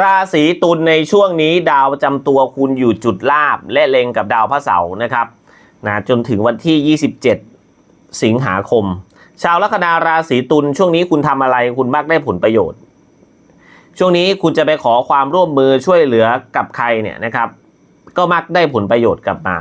ราศีตุลในช่วงนี้ดาวประจำตัวคุณอยู่จุดลาบและเล็งกับดาวพระเสาร์นะครับนะจนถึงวันที่ 27 สิงหาคม ชาวลัคนาราศีตุลช่วงนี้คุณทำอะไรคุณมักได้ผลประโยชน์ ช่วงนี้คุณจะไปขอความร่วมมือช่วยเหลือกับใครเนี่ยนะครับ ก็มักได้ผลประโยชน์กลับมา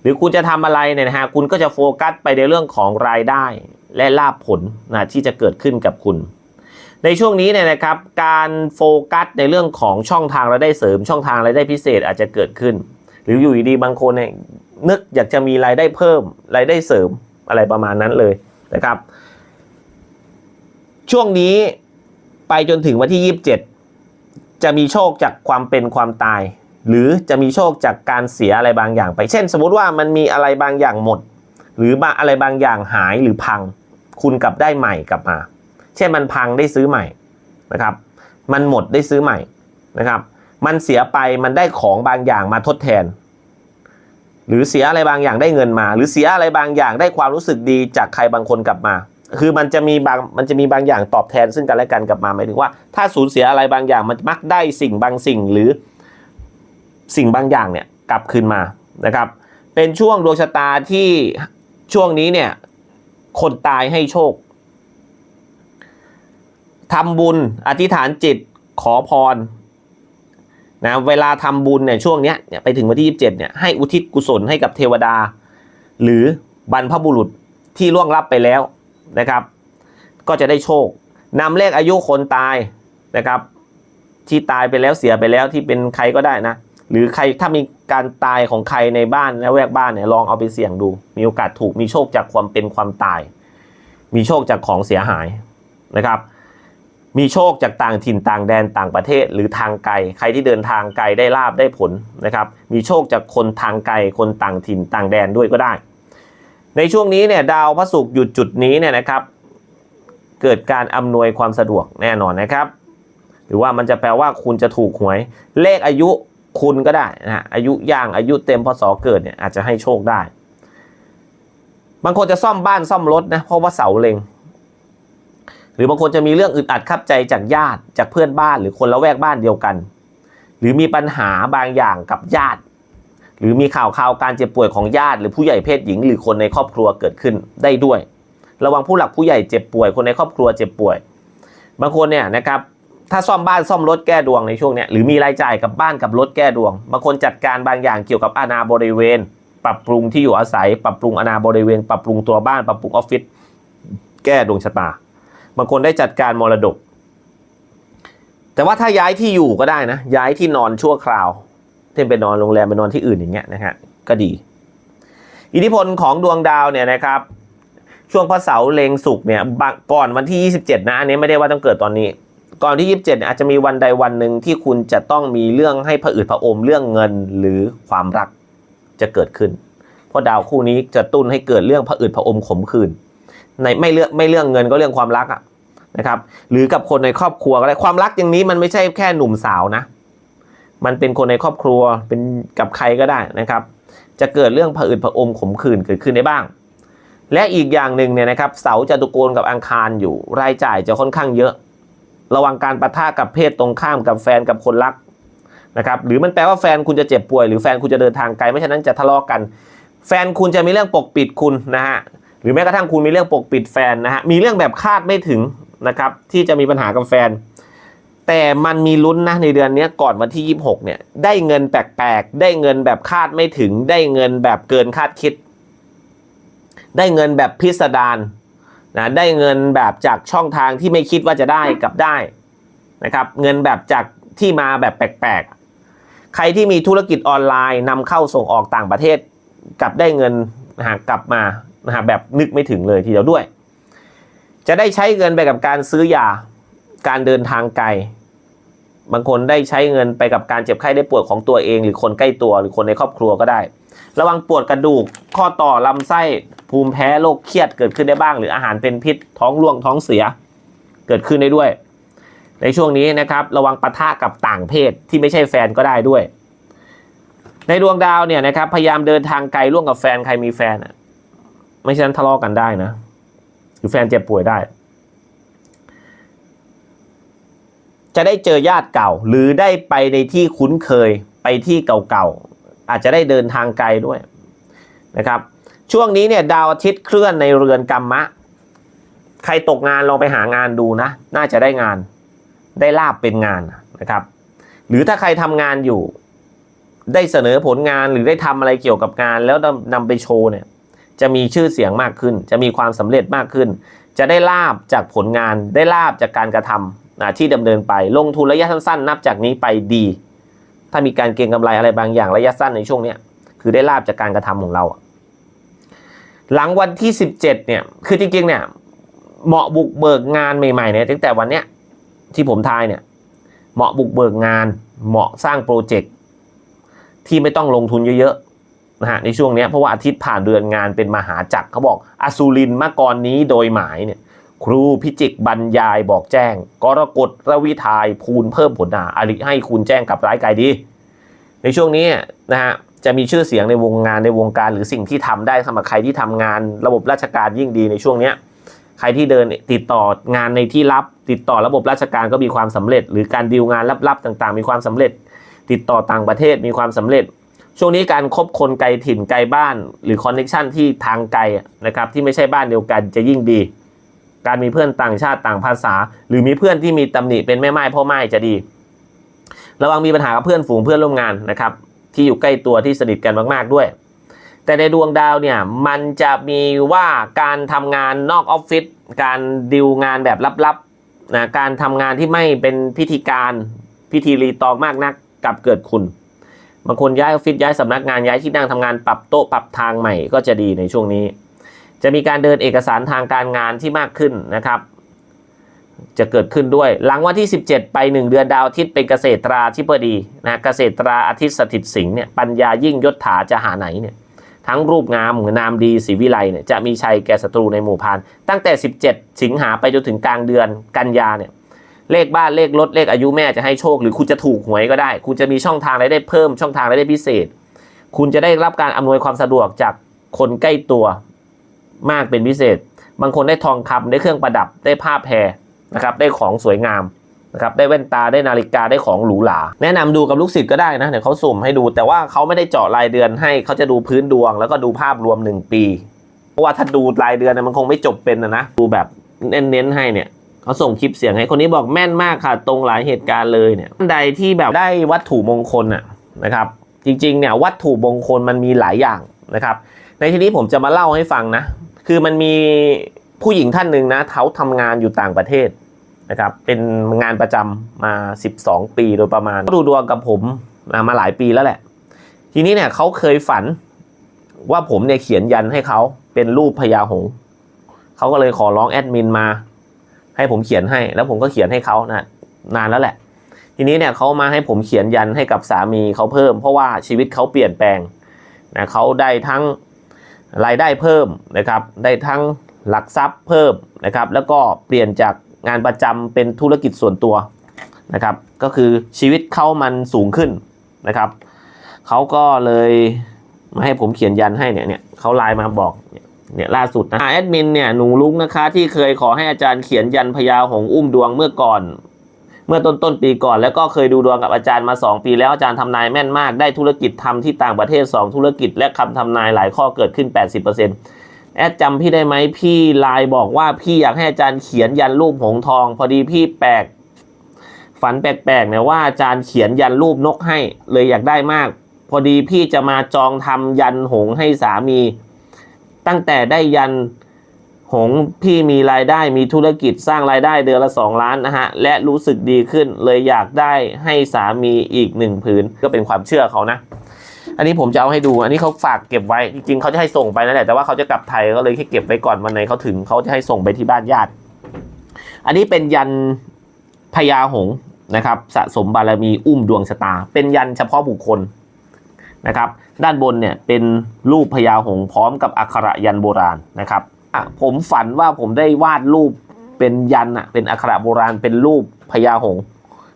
หรือคุณจะทำอะไรเนี่ยนะฮะคุณก็จะโฟกัสไปในเรื่องของรายได้และลาบผลนะที่จะเกิดขึ้นกับคุณ ในช่วงนี้เนี่ยนะครับการโฟกัสในเรื่องของช่องทางรายได้เสริมช่องทางรายได้พิเศษอาจจะเกิดขึ้น หรืออยู่ดีบางคนเนี่ยนึกอยากจะมีรายได้เพิ่มรายได้เสริมอะไรประมาณนั้นเลยนะครับ ช่วงนี้ไปจนถึงวันที่ 27 จะมีโชคจากความเป็นความตาย หรือจะมีโชคจากการเสียอะไรบางอย่าง ไปเช่น สมมติว่ามันมีอะไรบางอย่างหมด หรือบอะไรบางอย่างหายหรือพัง คุณกลับได้ใหม่กลับมา เช่นมันพังได้ซื้อใหม่นะครับ มันหมดได้ซื้อใหม่นะครับ มันเสียไปมันได้ของบางอย่างมาทดแทน หรือเสียอะไรบางอย่างได้เงินมา หรือเสียอะไรบางอย่างได้ความรู้สึกดีจากใครบางคนกลับมา คือมันจะมีบางมันจะมีบางอย่างตอบแทนซึ่งกันและกันกลับมาหมายถึงว่า ถ้าสูญเสียอะไรบางอย่างมันมักได้สิ่งบางสิ่งหรือสิ่งบางอย่างเนี่ยกลับคืนมานะครับ เป็นช่วงดวงชะตาที่ช่วงนี้เนี่ยคนตายให้โชค ทำบุญอธิษฐานจิตขอพรนะเวลาทำบุญเนี่ยช่วงเนี้ยเนี่ยไปถึงวันที่ 27เนี่ยให้อุทิศกุศลให้กับเทวดา หรือบรรพบุรุษที่ล่วงลับไปแล้วนะครับ ก็จะได้โชคนำเลขอายุคนตายนะครับ ที่ตายไปแล้วเสียไปแล้วที่เป็นใครก็ได้นะ หรือใครถ้ามีการตายของใครในบ้านและแวกบ้านเนี่ยลองเอาไปเสี่ยงดู มีโอกาสถูกมีโชคจากความเป็นความตาย มีโชคจากของเสียหายนะครับ มีโชคจากต่างถิ่นต่างแดนต่างประเทศ หรือทางไกลใครที่เดินทางไกลได้ลาบได้ผลนะครับ มีโชคจากคนทางไกลคนต่างถิ่นต่างแดนด้วยก็ได้ ในช่วงนี้เนี่ยดาวพระศุกร์หยุดจุดนี้เนี่ยนะครับ เกิดการอำนวยความสะดวกแน่นอนนะครับ หรือว่ามันจะแปลว่าคุณจะถูกหวย เลขอายุคุณก็ได้นะอายุย่างอายุเต็มพศเกิดเนี่ยอาจจะให้โชคได้ บางคนจะซ่อมบ้านซ่อมรถนะเพราะว่าเสาเล็ง หรือบางคนจะมีเรื่องอึดอัดขับใจจากญาติจากเพื่อนบ้านหรือคนละแวกบ้านเดียวกัน หรือมีปัญหาบางอย่างกับญาติ หรือมีข่าวข่าวการเจ็บป่วยของญาติ หรือผู้ใหญ่เพศหญิง หรือคนในครอบครัวเกิดขึ้นได้ด้วย ระวังผู้หลักผู้ใหญ่เจ็บป่วย คนในครอบครัวเจ็บป่วย บางคนเนี่ยนะครับถ้าซ่อมบ้านซ่อมรถแก้ดวงในช่วงเนี้ยหรือมีรายจ่ายกับบ้านกับรถแก้ดวงบางคนจัดการบางอย่างเกี่ยวกับอาณาบริเวณ ปรับปรุงที่อยู่อาศัย ปรับปรุงอาณาบริเวณ ปรับปรุงตัวบ้าน ปรับปรุงออฟฟิศแก้ดวงชะตา บางคนได้จัดการมรดก แต่ว่าถ้าย้ายที่อยู่ก็ได้นะ ย้ายที่นอนชั่วคราวเช่นไปนอนโรงแรมไปนอนที่อื่นอย่างเงี้ยนะฮะก็ดี อิทธิพลของดวงดาวเนี่ยนะครับ ช่วงพระเสาร์เลงสุกร์เนี่ยก่อนวันที่ 27 นะอันนี้ไม่ได้ว่าต้องเกิดตอนนี้ ก่อนที่ 27เนี่ยอาจจะมีวันใดวันหนึ่งที่คุณจะต้องมีเรื่องให้ผะอืดผะอมเรื่องเงินหรือความรักจะเกิดขึ้น เพราะดาวคู่นี้จะตุ้นให้เกิดเรื่องผะอืดผะอมขมขื่น ในไม่เรื่องไม่เรื่องเงินก็เรื่องความรักอะนะครับหรือกับคนในครอบครัวก็ได้ความรักอย่างนี้มันไม่ใช่แค่หนุ่มสาวนะ มันเป็นคนในครอบครัวเป็นกับใครก็ได้นะครับ จะเกิดเรื่องผะอืดผะอมขมขื่นเกิดขึ้นได้บ้าง และอีกอย่างหนึ่งเนี่ยนะครับ เสาจะตุโกนกับอังคารอยู่ รายจ่ายจะค่อนข้างเยอะ ระวังการประทะกับเพศตรงข้ามกับแฟนกับคนรักนะครับหรือมันแปลว่าแฟนคุณจะเจ็บป่วยหรือแฟนคุณจะเดินทางไกลไม่ฉะนั้นจะทะเลาะกัน แฟนคุณจะมีเรื่องปกปิดคุณนะฮะ หรือแม้กระทั่งคุณมีเรื่องปกปิดแฟนนะฮะมีเรื่องแบบคาดไม่ถึงนะครับที่จะมีปัญหากับแฟน แต่มันมีลุ้นนะในเดือนนี้ก่อนวันที่ 26 เนี่ยได้เงินแปลกๆ ได้เงินแบบคาดไม่ถึง ได้เงินแบบเกินคาดคิด ได้เงินแบบพิสดารนะได้เงินแบบจากช่องทางที่ไม่คิดว่าจะได้กับได้นะครับเงินแบบจากที่มาแบบแปลกๆ ใครที่มีธุรกิจออนไลน์นำเข้าส่งออกต่างประเทศ กลับได้เงินนะฮะกลับมา นะฮะแบบนึกไม่ถึงเลยทีเดียวด้วย จะได้ใช้เงินไปกับการซื้อยาการเดินทางไกล บางคนได้ใช้เงินไปกับการเจ็บไข้ได้ป่วยของตัวเอง หรือคนใกล้ตัวหรือคนในครอบครัวก็ได้ ระวังปวดกระดูกข้อต่อลำไส้ภูมิแพ้โรคเครียดเกิดขึ้นได้บ้าง หรืออาหารเป็นพิษท้องร่วงท้องเสียเกิดขึ้นได้ด้วย ในช่วงนี้นะครับ ระวังปะทะกับต่างเพศที่ไม่ใช่แฟนก็ได้ด้วย ในดวงดาวเนี่ยนะครับพยายามเดินทางไกลร่วมกับแฟนใครมีแฟน ไม่ฉะนั้นทะเลาะกันได้นะหรือแฟนเจ็บป่วยได้ จะได้เจอญาติเก่า หรือได้ไปในที่คุ้นเคยไปที่เก่าๆอาจจะได้เดินทางไกลด้วยนะครับ ช่วงนี้เนี่ยดาวอาทิตย์เคลื่อนในเรือนกรรมะ ใครตกงานลองไปหางานดูนะ น่าจะได้งานได้ลาบเป็นงานนะครับ หรือถ้าใครทำงานอยู่ ได้เสนอผลงานหรือได้ทำอะไรเกี่ยวกับงาน แล้วนำนำไปโชว์เนี่ย จะมีชื่อเสียงมากขึ้น จะมีความสำเร็จมากขึ้น จะได้ลาบจากผลงาน ได้ลาบจากการกระทำนะที่ดำเนินไป ลงทุนระยะสั้นๆ นับจากนี้ไปดี ถ้ามีการเก็งกำไรอะไรบางอย่างระยะสั้นในช่วงเนี้ยคือได้ลาบจากการกระทำของเรา หลังวันที่ 17เนี่ย คือจริงๆเนี่ย เหมาะบุกเบิกงานใหม่ๆเนี่ยตั้งแต่วันเนี้ยที่ผมทายเนี่ย เหมาะบุกเบิกงาน เหมาะสร้างโปรเจกต์ที่ไม่ต้องลงทุนเยอะๆ นะฮะในช่วงนี้เพราะว่าอาทิตย์ผ่านเดือนงานเป็นมหาจักรเขาบอกอสุรินมกรนี้โดยหมายเนี่ยครูพิจิกบรรยายบอกแจ้ง กรกฎระวิทายภูลเพิ่มผลนาอริให้คุณแจ้งกับร้ายกายดี ในช่วงนี้นะฮะจะมีชื่อเสียงในวงงานในวงการหรือสิ่งที่ทำได้สำหรับใครที่ทำงานระบบราชการยิ่งดีในช่วงเนี้ยใครที่เดินติดต่องานในที่ลับ ติดต่อระบบราชการก็มีความสำเร็จ หรือการดีลงานลับๆต่างๆ มีความสำเร็จ ติดต่อต่างประเทศมีความสำเร็จ ช่วงนี้การคบคนไกลถิ่นไกลบ้าน หรือคอนเนคชันที่ทางไกลนะครับที่ไม่ใช่บ้านเดียวกันจะยิ่งดี การมีเพื่อนต่างชาติต่างภาษา หรือมีเพื่อนที่มีตำหนิเป็นแม่ไม้พ่อไม้จะดี ระวังมีปัญหากับเพื่อนฝูงเพื่อนร่วมงานนะครับที่อยู่ใกล้ตัวที่สนิทกันมาก ๆด้วย แต่ในดวงดาวเนี่ยมันจะมีว่าการทำงานนอกออฟฟิศการดิวงานแบบลับๆนะการทำงานที่ไม่เป็นพิธีการพิธีรีตองมากนักกับเกิดคุณ บางคนย้ายออฟฟิศย้ายสำนักงานย้ายที่นั่งทำงานปรับโต๊ะปรับทางใหม่ก็จะดีในช่วงนี้ จะมีการเดินเอกสารทางการงานที่มากขึ้นนะครับ จะเกิดขึ้นด้วย หลังวันที่ 17 ไป 1 เดือนดาวอาทิตย์เป็นเกษตราธิบดีนะเกษตราอาทิตย์สถิตสิงห์เนี่ยปัญญายิ่งยศถาจะหาไหนเนี่ยทั้งรูปงามนามดีศรีวิไลเนี่ยจะมีชัยแก่ศัตรูในหมู่พานตั้งแต่ 17 สิงหาไปจนถึงกลางเดือนกันยาเนี่ย เลขบ้านเลขรถเลขอายุแม่จะให้โชค หรือคุณจะถูกหวยก็ได้ คุณจะมีช่องทางรายได้เพิ่มช่องทางรายได้พิเศษ คุณจะได้รับการอำนวยความสะดวกจากคนใกล้ตัวมากเป็นพิเศษ บางคนได้ทองคำได้เครื่องประดับได้ผ้าแพรนะครับได้ของสวยงามนะครับได้แว่นตาได้นาฬิกาได้ของหรูหราแนะนำดูกับลูกศิษย์ก็ได้นะเดี๋ยวเขาสุ่มให้ดู แต่ว่าเขาไม่ได้เจาะรายเดือนให้เขาจะดูพื้นดวง แล้วก็ดูภาพรวม 1 ปี เพราะว่าถ้าดูรายเดือนเนี่ยมันคงไม่จบเป็นนะนะดูแบบเน้นๆให้เนี่ย เขาส่งคลิปเสียงให้คนนี้บอกแม่นมากค่ะ ตรงหลายเหตุการณ์เลยเนี่ยท่านใดที่แบบได้วัตถุมงคลน่ะนะครับ จริงๆเนี่ยวัตถุมงคลมันมีหลายอย่างนะครับ ในที่นี้ผมจะมาเล่าให้ฟังนะ คือมันมีผู้หญิงท่านหนึ่งนะเขาทำงานอยู่ต่างประเทศนะครับ เป็นงานประจำมา 12 ปีโดยประมาณก็ดูดวงกับผมมามาหลายปีแล้วแหละ ทีนี้เนี่ยเขาเคยฝันว่าผมเนี่ยเขียนยันให้เขาเป็นรูปพญาหงส์เขาก็เลยขอร้องแอดมินมา ให้ผมเขียนให้ แล้วผมก็เขียนให้เขานะนานแล้วแหละ ทีนี้เนี่ยเขามาให้ผมเขียนยันให้กับสามีเขาเพิ่ม เพราะว่าชีวิตเขาเปลี่ยนแปลงนะเขาได้ทั้งรายได้เพิ่มนะครับ ได้ทั้งหลักทรัพย์เพิ่มนะครับ แล้วก็เปลี่ยนจากงานประจำเป็นธุรกิจส่วนตัวนะครับ ก็คือชีวิตเขามันสูงขึ้นนะครับเขาก็เลยมาให้ผมเขียนยันให้เนี่ยเนี่ยเขาไลน์มาบอก เนี่ยล่าสุดนะแอดมินเนี่ยหนูลุกนะคะที่เคยขอให้อาจารย์เขียนยันพญาหงอุ้มดวงเมื่อก่อน เมื่อต้นต้นปีก่อน แล้วก็เคยดูดวงกับอาจารย์มา 2 ปีแล้วอาจารย์ทำนายแม่นมากได้ธุรกิจทำที่ต่างประเทศ 2 ธุรกิจ และคำทำนายหลายข้อเกิดขึ้น 80%แอดจำพี่ได้ไหมพี่ไลน์บอกว่าพี่อยากให้อาจารย์เขียนยันรูปหงทอง พอดีพี่แปลกฝันแปลกๆเนี่ยว่าอาจารย์เขียนยันรูปนกให้เลยอยากได้มาก พอดีพี่จะมาจองทำยันหงให้สามี ตั้งแต่ได้ยันหงพี่มีรายได้มีธุรกิจสร้างรายได้เดือนละ 2 ล้านนะฮะ และรู้สึกดีขึ้นเลยอยากได้ให้สามีอีกหนึ่งผืนก็เป็นความเชื่อเขานะ อันนี้ผมจะเอาให้ดู อันนี้เขาฝากเก็บไว้ จริงๆเขาจะให้ส่งไปนั่นแหละแต่ว่าเขาจะกลับไทยก็เลยแค่เก็บไว้ก่อนวันไหนเขาถึงเขาจะให้ส่งไปที่บ้านญาติ อันนี้เป็นยันพญาหงนะครับ สะสมบารมีอุ้มดวงชะตา เป็นยันเฉพาะบุคคล นะครับด้านบนเนี่ยเป็นรูปพญาหงส์พร้อมกับอักขระยันโบราณนะครับอะผมฝันว่าผมได้วาดรูปเป็นยันอะเป็นอักขระโบราณเป็นรูปพญาหงส์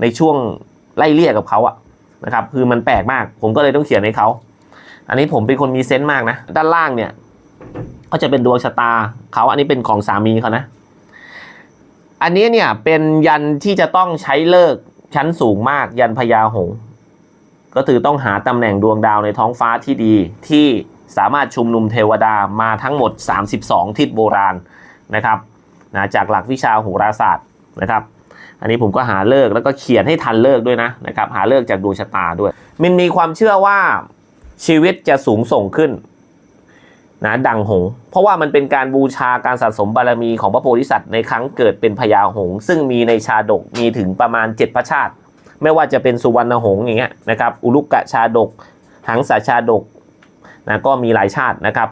ในช่วงไล่เลี่ยกับเขาอะนะครับคือมันแปลกมาก ผมก็เลยต้องเขียนให้เขา อันนี้ผมเป็นคนมีเซนต์มากนะด้านล่างเนี่ยก็จะเป็นดวงชะตาเขาอันนี้เป็นของสามีเขานะ อันนี้เนี่ยเป็นยันที่จะต้องใช้เลิกชั้นสูงมากยันพญาหงส์ ก็คือต้องหาตำแหน่งดวงดาวในท้องฟ้าที่ดี ที่สามารถชุมนุมเทวดามาทั้งหมด 32 ทิศโบราณนะครับนะจากหลักวิชาโหราศาสตร์นะครับ อันนี้ผมก็หาเลิกแล้วก็เขียนให้ทันเลิกด้วยนะนะครับหาเลิกจากดวงชะตาด้วย มินมีความเชื่อว่าชีวิตจะสูงส่งขึ้นนะดังหง เพราะว่ามันเป็นการบูชาการสะสมบารมีของพระโพธิสัตว์ในครั้งเกิดเป็นพญาหง ซึ่งมีในชาดกมีถึงประมาณ 7 พระชาติ ไม่ว่าจะเป็นสุวรรณหงส์อย่างเงี้ยนะครับอุลุกกะชาดกหังสาชาดกนะก็มีหลายชาตินะครับ